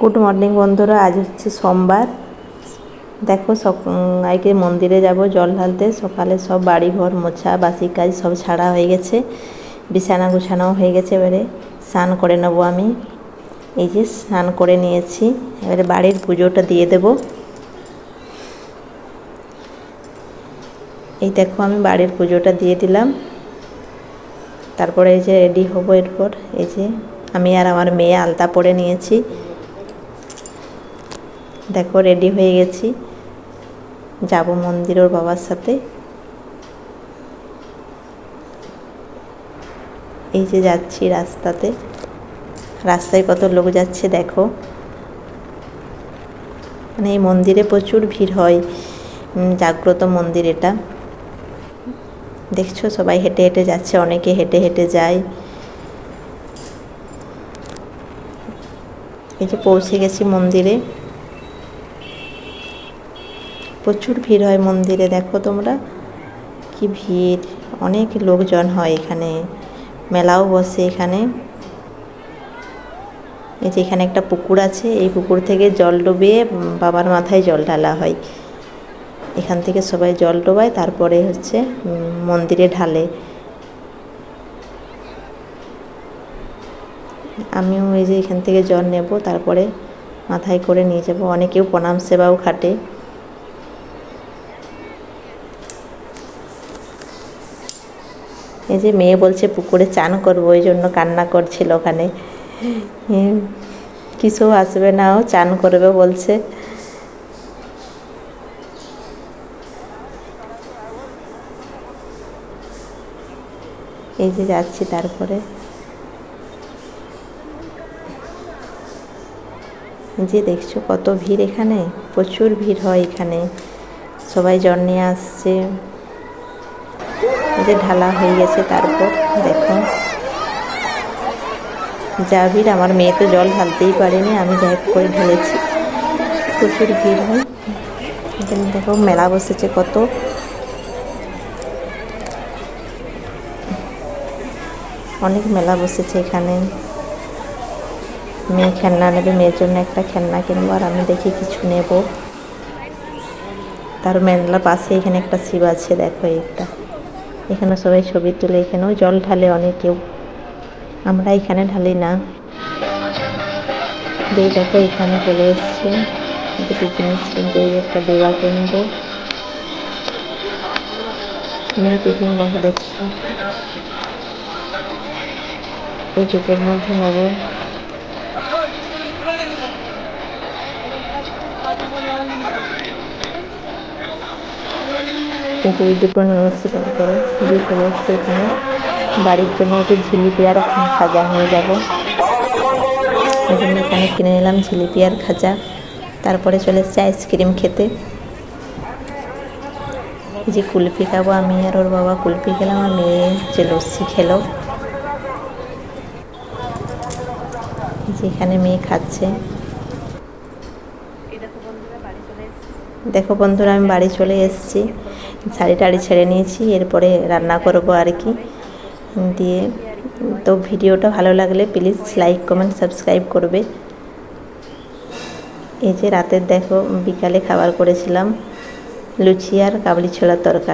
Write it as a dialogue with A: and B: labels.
A: Good morning বন্ধুরা, আজ হচ্ছে সোমবার। দেখো আজকে মন্দিরে যাব, জল ঢালতে। সকালে সব বাড়ি ঘর মোছা, বাসি কাজ সব ছাড়া হয়ে গেছে। বিছানা গুছানাও হয়ে গেছে এবারে। স্নান করে নেব আমি। এই যে স্নান করে নিয়েছি। এবারে বাড়ির পুজোটা দিয়ে দেব। এই দেখো আমি বাড়ির পুজোটা দিয়ে দিলাম। তারপরে এই যে রেডি হব এরপর। এই যে আমি আর আমার মেয়ে আলতা পরে নিয়েছি। দেখো রেডি হয়ে গেছি। যাব মন্দির ওর বাবার সাথে। এই যে যাচ্ছি রাস্তাতে। রাস্তায় কত লোক যাচ্ছে দেখো। মানে এই মন্দিরে প্রচুর ভিড় হয়। জাগ্রত মন্দির এটা। দেখছ, সবাই হেঁটে হেঁটে যাচ্ছে, অনেকে হেঁটে হেঁটে যায়। এই যে পৌঁছে গেছি মন্দিরে। প্রচুর ভিড় হয় মন্দিরে, দেখো তোমরা। কি ভিড়, অনেক লোকজন হয় এখানে, মেলাও বসে এখানে। এই যে এখানে একটা পুকুর আছে, এই পুকুর থেকে জল ডুবিয়ে বাবার মাথায় জল ঢালা হয়। এখান থেকে সবাই জল ডোবায়, তারপরে হচ্ছে মন্দিরে ঢালে। আমিও এই যে এখান থেকে জল নেব, তারপরে মাথায় করে নিয়ে যাব। অনেকেও প্রণাম সেবাও খাটে। এই যে মেয়ে বলছে পুকুরে চান করব ওই জন্য কান্না করছিল ওখানে। হুম, কিছু আসবে না ও চান করবে বলছে। এই যে যাচ্ছি তারপরে। যে দেখছ কত ভিড় এখানে? প্রচুর ভিড় হয় এখানে। সবাই জল নিয়ে আসছে। যে ঢালা হয়ে গেছে তারপর দেখো যা ভিড় আমার মেয়ে তো জল ঢালতেই পারেনি, আমি যাই করে ঢেলেছি। প্রচুর ভিড় হয়। এখানে দেখো, মেলা বসেছে কত। অনেক মেলা বসেছে এখানে। মেয়ে খেলনা নেবে, মেয়ের জন্য একটা খেলনা কিনবো, আর আমি দেখি কিছু নেব। তার মেলা পাশে এখানে একটা শিব আছে, দেখো একটা এখানে সবাই ছবি তুলে, এখানেও জল ঢালে অনেকেও। আমরা এখানে ঢালি না। দেখো, এখানে চলে এসছে। একটা দেওয়া কেন্দ্র মেয়ে এই মধ্যে নেব কিন্তু দুটো নিয়েছি করে চলে এসছে এখানে বাড়ির জন্য একটু জিলিপি আর খাজা নিয়ে যাব। জন্য এখানে কিনে নিলাম জিলিপি আর খাজা তারপরে চলে এসছে আইসক্রিম খেতে। যে কুলফি খাব আমি আর ওর বাবা কুলফি খেলাম, আর মেয়ে যে লস্যি খেলো। এই যে এখানে মেয়ে খাচ্ছে। দেখো বন্ধুরা, আমি বাড়ি চলে এসেছি। শাড়ি টাড়ি ছেড়ে নিয়েছি, এরপরে রান্না করব আর কি। দিয়ে তো ভিডিওটা ভালো লাগলে প্লিজ লাইক, কমেন্ট, সাবস্ক্রাইব করবে। এই যে রাতের দেখো বিকালে খাবার করেছিলাম, লুচি আর কাবলি ছোলার তরকারি।